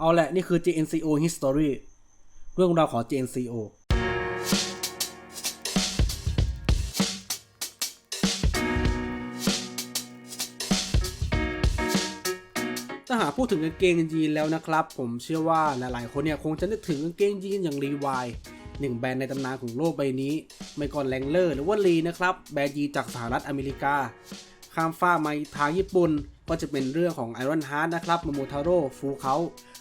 เอาแหละ นี่คือ JNCO History เรื่องราวของ JNCO ถ้าหากพูดถึงกางเกงยีนแล้วนะครับ ผมเชื่อว่าหลายๆ คนเนี่ยคงจะนึกถึงกางเกงยีนอย่างรีวายหนึ่งแบรนด์ในตำนานของโลกใบนี้ ไม่ก่อนแรงเลอร์หรือว่าลีนะครับ แบรนด์ยีนจากสหรัฐอเมริกา ข้ามฟ้ามาทางญี่ปุ่นก็จะเป็นเรื่องของ Iron Heart นะครับโมโมทาโร่ฟูเขา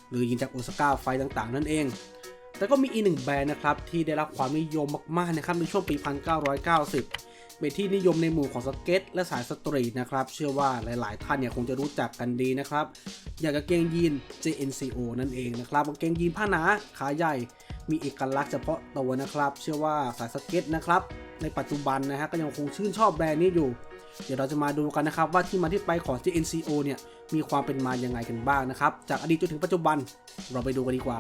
หรือยินจากโอซาก้าไฟต่างๆ นั่นเอง แต่ก็มีอีกหนึ่งแบรนด์นะครับที่ได้รับความนิยมมากๆนะครับในช่วงปี 1990 เป็นที่นิยมในหมู่ของสเก็ตและสายสตรีทนะครับเชื่อว่าหลายๆ ท่านเนี่ยคงจะรู้จักกันดีนะครับอย่างกางเกงยีน JNCO นั่นเองนะครับกางเกงยีนผ้าหนาขาใหญ่มีเอกลักษณ์เฉพาะตัวนะครับ เชื่อว่าสายสเก็ตนะครับ ในปัจจุบันนะฮะก็ยังคงชื่นชอบแบรนด์นี้อยู่ เดี๋ยวเราจะมาดูกันนะครับว่าที่มาที่ไปของ JNCO เนี่ย มีความเป็นมายังไงกันบ้างนะครับ จากอดีตจนถึงปัจจุบันเราไปดูกันดีกว่า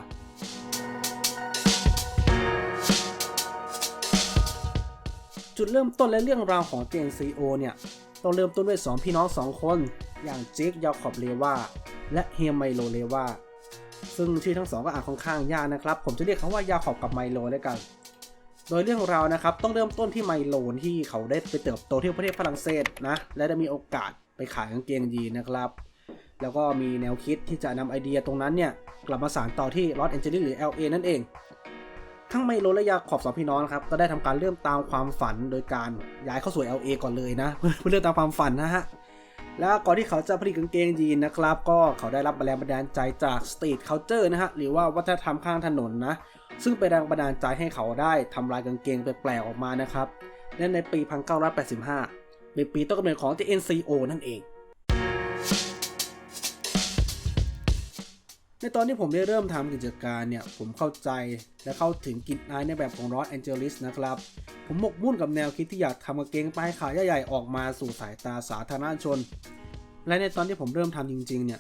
จุดเริ่มต้นและเรื่องราวของ JNCO เนี่ยต้องเริ่มต้นด้วย 2 พี่น้อง 2 คน อย่างเจคยาคอบเลวาและเฮียไมโลเลวาซึ่งชื่อทั้งสองก็อ่านค่อนข้างยากนะครับ ผมจะเรียกเขาว่ายาขอบกับไมโลแล้วกัน โดยเรื่องราวนะครับต้องเริ่มต้นที่ไมโลที่เขาได้ไปเติบโตที่ประเทศฝรั่งเศสนะและได้มีโอกาสไปขายกางเกงยีนนะครับ แล้วก็มีแนวคิดที่จะนำไอเดียตรงนั้นเนี่ย กลับมาสานต่อที่ลอสแอนเจลิสหรือ LA นั่นเอง ทั้งไมโลและยาขอบสองพี่น้องครับ ก็ได้ทำการเริ่มตามความฝันโดยการย้ายเข้าสู่ LA ก่อนเลยนะ เพื่อเริ่มตามความฝันนะฮะแล้วก่อนที่เขาจะผลิตกางเกงยีนนะครับ ก็เขาได้รับแรงบันดาลใจจากสตรีทเคาน์เตอร์นะฮะหรือว่าวัฒนธรรมข้างถนนนะ ซึ่งเป็นแรงบันดาลใจให้เขาได้ทำลายกางเกงแปลกๆออกมานะครับและในปี 1985เป็นปีต้นกำเนิดของ JNCO นั่นเอง ในตอนที่ผมได้เริ่มทำกิจการเนี่ย ผมเข้าใจและเข้าถึงกลิ่นอายในแบบของรอสแอนเจลิสนะครับ ผมหมกมุ่นกับแนวคิดที่อยากทำกางเกงป้ายขายใหญ่ๆออกมาสู่สายตาสาธารณชน และในตอนที่ผมเริ่มทำจริงๆเนี่ย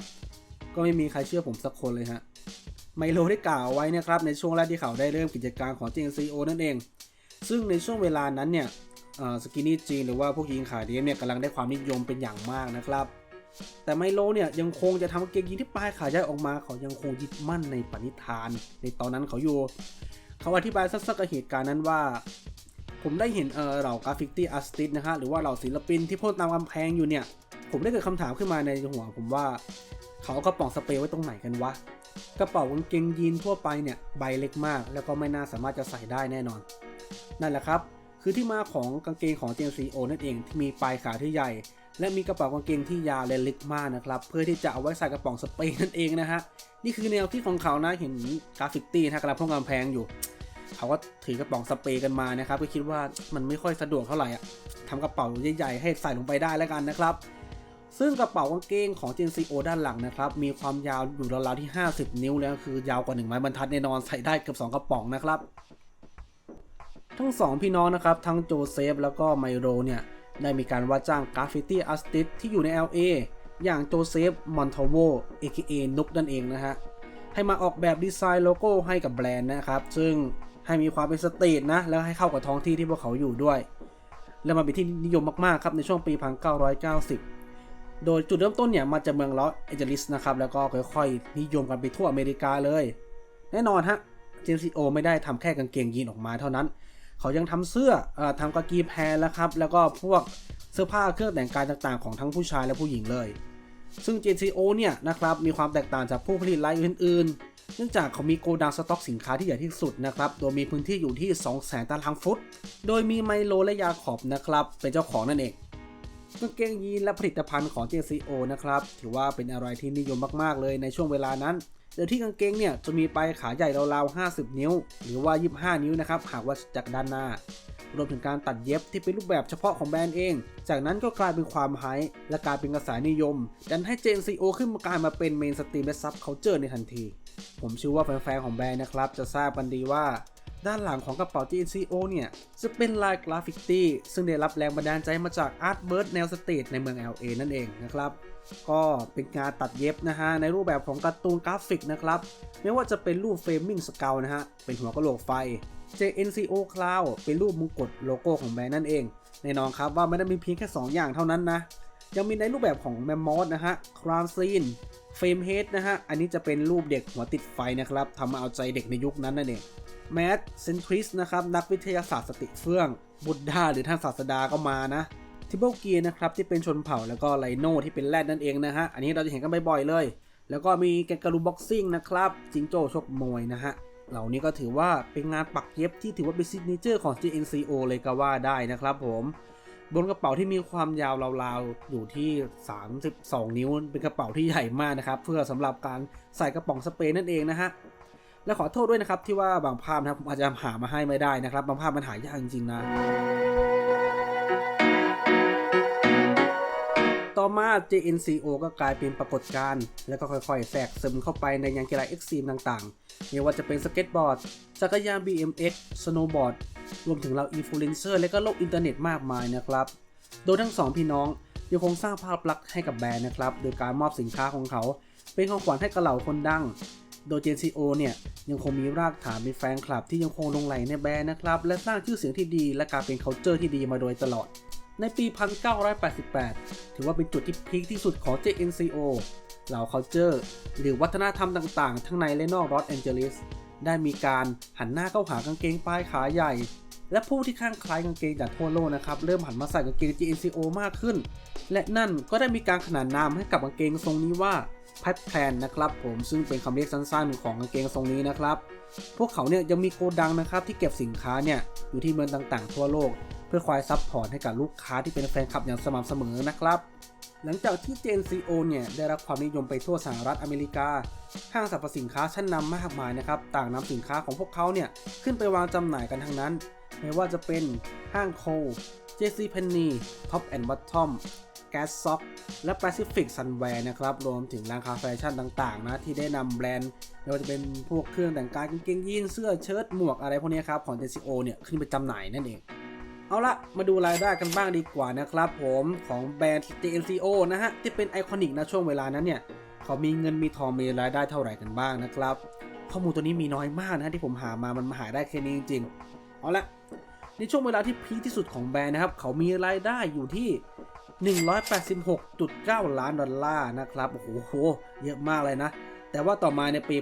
ก็ไม่มีใครเชื่อผมสักคนเลยฮะ ไมโลได้กล่าวไว้นะครับในช่วงแรกที่เขาได้เริ่มกิจการของ JNCO นั่นเอง ซึ่งในช่วงเวลานั้นเนี่ยสกินนี่จีนหรือว่าพวกยีนขาเดฟเนี่ยกำลังได้ความนิยมเป็นอย่างมากนะครับ แต่ไมโลเนี่ยยังคงจะทำกางเกงยีนที่ปลายขาย้ายออกมาเขายังคงยึดมั่นในปณิธาน ในตอนนั้นเขาอยู่ เขาอธิบายสักๆกับเหตุการณ์นั้นว่า ผมได้เห็นเออเหล่ากราฟิกตี้อาร์ติสนะฮะหรือว่าเหล่าศิลปินที่พ่นตามกำแพงอยู่เนี่ย ผมได้เกิดคำถามขึ้นมาในหัวผมว่า เขาเอากระป๋องสเปรย์ไว้ตรงไหนกันวะกระเป๋ากางเกงยีนทั่วไปเนี่ยใบเล็กมาก แล้วก็ไม่น่าสามารถจะใส่ได้แน่นอน นั่นแหละครับ คือที่มาของกางเกงของ JNCO นั่นเองที่มีปลายขาที่ใหญ่ และมีกระเป๋ากางเกงที่ยาวและลึกมากนะครับ เพื่อที่จะเอาไว้ใส่กระป๋องสเปรย์นั่นเองนะฮะ นี่คือแนวคิดของเขานะเห็นกราฟิกตี้นะกำลังพ่นกำแพงอยู่ เขาก็ถือกระป๋องสเปรย์กันมานะครับก็คิดว่ามันไม่ค่อยสะดวกเท่าไหร่อะทำกระเป๋าใหญ่ๆให้ใส่ลงไปได้แล้วกันนะครับซึ่งกระเป๋ากางเกงของ JNCO ด้านหลังนะครับ มีความยาวอยู่ราวๆที่ 50 นิ้วแล้วคือยาวกว่า 1 ไม้บรรทัดแน่นอนใส่ได้เกือบ2 กระป๋องนะครับ ทั้ง 2 พี่น้องนะครับ ทั้งโจเซฟแล้วก็ไมโรเนี่ย ได้มีการว่าจ้างกราฟฟิตี้อาร์ติสที่อยู่ใน LA อย่างโจเซฟ มอนทาโว AKA นุกนั่นเองนะฮะ ให้มาออกแบบดีไซน์โลโก้ให้กับแบรนด์นะครับ ซึ่งให้มีความเป็นสตรีทนะ แล้วให้เข้ากับท้องที่ที่พวกเขาอยู่ด้วย และมาเป็นที่นิยมมากๆครับในช่วงปี 1990 โดยจุดเริ่มต้นเนี่ยมาจากเมืองลอสแอนเจลิสนะครับแล้วก็ค่อยๆ นิยมกันไปทั่วอเมริกาเลย แน่นอนฮะ JNCO ไม่ได้ทำแค่กางเกงยีนออกมาเท่านั้น เขายังทำเสื้ออทำกางเกงแพรแล้วครับ แล้วก็พวกเสื้อผ้าเครื่องแต่งกายต่างๆ ของทั้งผู้ชายและผู้หญิงเลย ซึ่ง JCO เนี่ยนะครับมีความแตกต่างจากผู้ผลิตรายอื่นๆ เนื่องจากเขามีโกดังสต็อกสินค้าที่ใหญ่ที่สุดนะครับ โดยมีพื้นที่อยู่ที่ 200,000 ตารางฟุต โดยมีไมโลและยาขอบนะครับเป็นเจ้าของนั่นเอง กางเกงยีนและผลิตภัณฑ์ของ JCO นะครับ ถือว่าเป็นอะไรที่นิยมมากๆ เลยในช่วงเวลานั้นโดยที่กางเกงเนี่ยจะมีปลายขาใหญ่ราวๆ 50 นิ้ว หรือว่า 25 นิ้วนะครับ หากว่าจากด้านหน้า รวมถึงการตัดเย็บที่เป็นรูปแบบเฉพาะของแบรนด์เอง จากนั้นก็กลายเป็นความไฮและกลายเป็นกระแสนิยม ดันให้ JNCO ขึ้นมากลายมาเป็นเมนสตรีมและซับเคาเจอร์ในทันที ผมเชื่อว่าแฟนๆของแบรนด์นะครับ จะทราบกันดีว่า ด้านหลังของกระเป๋า JNCO เนี่ย จะเป็นลายกราฟิกตี้ซึ่งได้รับแรงบันดาลใจมาจากอาร์ตเบิร์ดแนวสตรีทในเมือง LA นั่นเองนะครับ ก็เป็นการตัดเย็บนะฮะ ในรูปแบบของการ์ตูนกราฟิกนะครับ ไม่ว่าจะเป็นรูปเฟรมมิ่งสเกลนะฮะ เป็นหัวกะโหลกไฟ JNCO Cloud เป็นรูปมงกุฎโลโก้ของแบรนด์นั่นเอง แน่นอนครับว่าไม่ได้มีเพียงแค่ 2 อย่างเท่านั้นนะ ยังมีในรูปแบบของแมมมอสนะฮะ ครามซีนเฟรมเฮดนะฮะ อันนี้จะเป็นรูปเด็กหัวติดไฟนะครับทำมาเอาใจเด็กในยุคนั้นนั่นเอง แมดเซนทริสนะครับนักวิทยาศาสตร์สติเฟื่อง บุตรดาหรือท่านศาสดาก็มานะทิเบิลเกียนะครับที่เป็นชนเผ่าแล้วก็ไลโนที่เป็นแรดนั่นเองนะฮะ อันนี้เราจะเห็นกันบ่อยๆเลย แล้วก็มีแกงการูบ็อกซิ่งนะครับจิงโจ้ชกมวยนะฮะเหล่านี้ก็ถือว่าเป็นงานปักเย็บที่ถือว่าเป็นซิกเนเจอร์ของ GNCO เลยก็ว่าได้นะครับผม บนกระเป๋าที่มีความยาวราวๆ อยู่ที่ 32 นิ้ว เป็นกระเป๋าที่ใหญ่มากนะครับ เพื่อสำหรับการใส่กระป๋องสเปรย์นั่นเองนะฮะ และขอโทษด้วยนะครับที่ว่าบางภาพนะครับผมอาจจะหามาให้ไม่ได้นะครับ บางภาพมันหายากจริงๆนะต่อมา JNCO ก็กลายเป็นปรากฏการณ์แล้วก็ค่อยๆแทรกซึมเข้าไปในยังกีฬาเอ็กซ์ตรีมต่างๆ ไม่ว่าจะเป็นสเก็ตบอร์ด จักรยาน BMX สโนว์บอร์ด รวมถึงเราอินฟลูเอนเซอร์และก็โลกอินเทอร์เน็ตมากมายนะครับ โดยทั้งสองพี่น้องยังคงสร้างภาพลักษณ์ให้กับแบรนด์นะครับ โดยการมอบสินค้าของเขา เป็นของขวัญให้กับเหล่าคนดัง โดย JNCO เนี่ยยังคงมีรากฐานมีแฟนคลับที่ยังคงลงไหลในแบรนด์นะครับ และสร้างชื่อเสียงที่ดีและการเป็น c u เจอร์ที่ดีมาโดยตลอด ในปี 1988 ถือว่าเป็นจุดที่พีคที่สุดของ JNCO เหล่า c u เจอร์หรือวัฒนธรรมต่างๆ ทั้งในและนอกลอสแอนเจลิสได้มีการหันหน้าเข้าหากางเกงปลายขาใหญ่ และผู้ที่ข้างคล้ายกางเกงจากทั่วโลกนะครับเริ่มหันมาใส่กางเกง GNCO มากขึ้น และนั่นก็ได้มีการขนานนามให้กับกางเกงทรงนี้ว่า p a t Plan นะครับผมซึ่งเป็นคำเรียกสั้นๆ ของกางเกงทรงนี้นะครับ พวกเขาเนี่ยยังมีโกดังนะครับที่เก็บสินค้าเนี่ยอยู่ที่เมืองต่างๆ ทั่วโลก เพื่อคอยซัพพอร์ตให้กับลูกค้าที่เป็นแฟนคลับอย่างสม่ำเสมอนะครับหลังจากที่ JNCO เนี่ยได้รับความนิยมไปทั่วสหรัฐอเมริกา ห้างสรรพสินค้าชั้นนำมากมายนะครับ ต่างนำสินค้าของพวกเขาเนี่ยขึ้นไปวางจำหน่ายกันทั้งนั้น ไม่ว่าจะเป็นห้างโค JC Penney Top and Bottom Gas Sock และ Pacific Sunwear นะครับ รวมถึงร้านค้าแฟชั่นต่างๆ นะ ที่ได้นำแบรนด์ไม่ว่าจะเป็นพวกเครื่องแต่งกายกางเกงยีนเสื้อเชิ้ตหมวกอะไรพวกนี้ครับ ของ JCO เนี่ย ขึ้นไปจำหน่ายนั่นเอง เอาละมาดูรายได้กันบ้างดีกว่านะครับผมของแบรนด์ JNCO นะฮะ ที่เป็นไอคอนิกนะช่วงเวลานั้นเนี่ย เขามีเงินมีทองมีรายได้เท่าไหร่กันบ้างนะครับ ข้อมูลตัวนี้มีน้อยมากนะที่ผมหามามันมาหาได้แค่นี้จริง เอาละในช่วงเวลาที่พีคที่สุดของแบรนด์นะครับ เขามีรายได้อยู่ที่ 186.9 ล้านดอลลาร์นะครับ โอ้โห เยอะมากเลยนะ แต่ว่าต่อมาในปี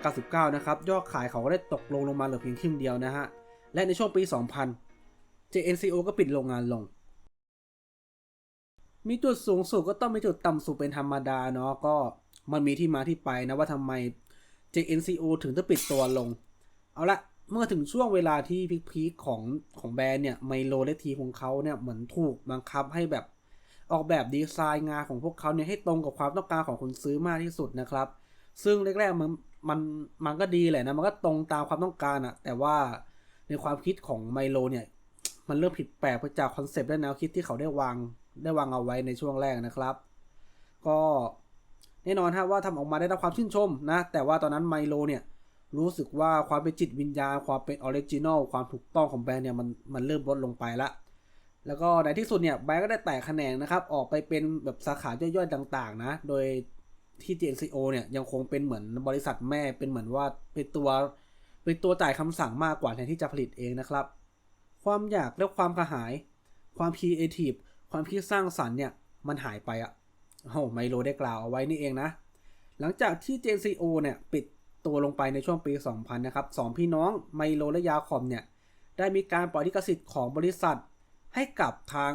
1999 นะครับ ยอดขายเขาก็ได้ตกลงลงมาเหลือเพียงครึ่งเดียวนะฮะ และในช่วงปี 2000 JNCO ก็ปิดโรงงานลง มีจุดสูงสุดก็ต้องมีจุดต่ำสุดเป็นธรรมดาเนาะ ก็มันมีที่มาที่ไปนะว่าทำไม JNCO ถึงต้องปิดตัวลง เอาละ เมื่อถึงช่วงเวลาที่พีคๆของของแบรนด์เนี่ยไมโลและทีของเขาเนี่ยเหมือนถูกบังคับให้แบบออกแบบดีไซน์งานของพวกเขาเนี่ยให้ตรงกับความต้องการของคนซื้อมากที่สุดนะครับ ซึ่งแรกๆมันมันมันก็ดีแหละนะมันก็ตรงตามความต้องการอะแต่ว่าในความคิดของไมโลเนี่ยมันเริ่มผิดแปลกไปจากคอนเซปต์และแนวคิดที่เขาได้วางได้วางเอาไว้ในช่วงแรกนะครับ ก็แน่นอนฮะว่าทำออกมาได้รับความชื่นชมนะ แต่ว่าตอนนั้นไมโลเนี่ย รู้สึกว่าความเป็นจิตวิญญาณ ความเป็นออริจินอลความถูกต้องของแบรนด์เนี่ยมันมันเริ่มลดลงไปละแล้วก็ในที่สุดเนี่ยแบรนด์ก็ได้แตกแขนงนะครับ ออกไปเป็นแบบสาขาย่อยๆต่างๆ นะ โดยที่ JNCO เนี่ยยังคงเป็นเหมือนบริษัทแม่เป็นเหมือนว่าเป็นตัวเป็นตัวจ่ายคำสั่งมากกว่าแทนที่จะผลิตเองนะครับ ความอยากและความกระหาย ความครีเอทีฟความคิดสร้างสรรค์เนี่ยมันหายไปอะโอ้ไมโลได้กล่าวเอาไว้นี่เองนะ หลังจากที่ JNCO เนี่ยปิด ตัวลงไปในช่วงปี 2000 นะครับสองพี่น้องไมโลและยาคอมเนี่ย ได้มีการปล่อยลิขสิทธิ์ของบริษัท ให้กับทาง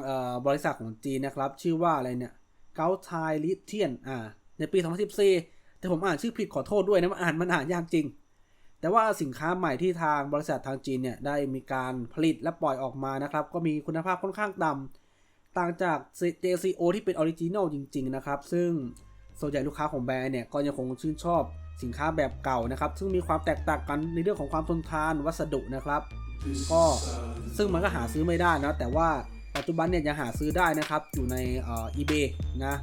บริษัทของจีนนะครับ ชื่อว่าอะไรเนี่ยเกาไทลิเทียนอ่าในปี 2014 แต่ผมอ่านชื่อผิดขอโทษด้วยนะมันอ่านมันอ่านยากจริง แต่ว่าสินค้าใหม่ที่ทางบริษัททางจีนเนี่ยได้มีการผลิตและปล่อยออกมานะครับ ก็มีคุณภาพค่อนข้างต่ำต่างจาก JCO ที่เป็นออริจินอลจริง ๆ นะครับ ซึ่งส่วนใหญ่ลูกค้าของแบรนด์เนี่ยก็ยังคงชื่นชอบ สินค้าแบบเก่านะครับ ซึ่งมีความแตกต่างกันในเรื่องของความทนทานวัสดุนะครับ ก็ซึ่งมันก็หาซื้อไม่ได้นะแต่ว่าปัจจุบันเนี่ยยังหาซื้อได้นะครับอยู่ในเอ่อ eBay นะ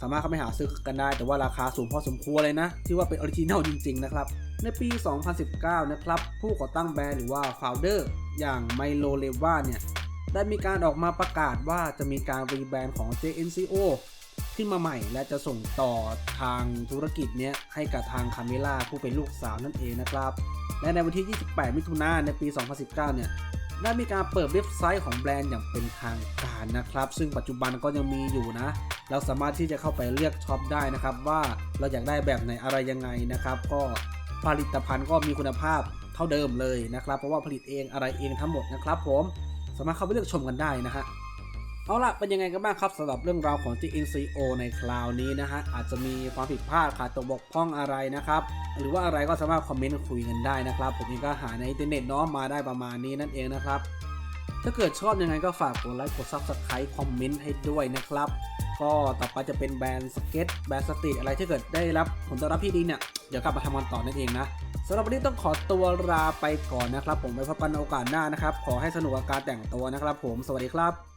สามารถเข้าไปหาซื้อกันได้ แต่ว่าราคาสูงพอสมควรเลยนะ ที่ว่าเป็นออริจินัลจริง ๆ นะครับ ในปี 2019 นะครับ ผู้ก่อตั้งแบรนด์หรือว่า founder อย่างไมโลเลวาเนี่ย ได้มีการออกมาประกาศว่าจะมีการรีแบรนด์ของ JNCO ขึ้นมาใหม่ และจะส่งต่อทางธุรกิจเนี้ยให้กับทางคาเมล่าผู้เป็นลูกสาวนั่นเองนะครับ และในวันที่ 28 มิถุนายนในปี 2019 เนี่ยได้มีการเปิดเว็บไซต์ของแบรนด์อย่างเป็นทางการนะครับ ซึ่งปัจจุบันก็ยังมีอยู่นะ เราสามารถที่จะเข้าไปเลือกช็อปได้นะครับ ว่าเราอยากได้แบบไหนอะไรยังไงนะครับ ก็ผลิตภัณฑ์ก็มีคุณภาพเท่าเดิมเลยนะครับ เพราะว่าผลิตเองอะไรเองทั้งหมดนะครับ ผมสามารถเข้าไปเลือกชมกันได้นะฮะ เอาล่ะ เป็นยังไงกันบ้างครับสำหรับเรื่องราวของ GNCO ในคราวนี้นะฮะ อาจจะมีความผิดพลาดขาดตกบกพร่องอะไรนะครับ หรือว่าอะไรก็สามารถคอมเมนต์คุยกันได้นะครับ ผมเองก็หาในอินเทอร์เน็ตเน้องมาได้ประมาณนี้นั่นเองนะครับ ถ้าเกิดชอบยังไงก็ฝากกดไลค์กด Subscribe คอมเมนต์ให้ด้วยนะครับ ก็ต่อไปจะเป็นแบรนด์สเก็ตแบรนด์สตรีทอะไรที่เกิดได้รับผลตอบรับที่ดีเนี่ยเดี๋ยวกลับมาทำกันต่อนั่นเองนะสำหรับวันนี้ต้องขอตัวลาไปก่อนนะครับ ผมไว้พบกันในโอกาสหน้านะครับ ขอให้สนุกกับการแต่งตัวนะครับ ผมสวัสดีครับ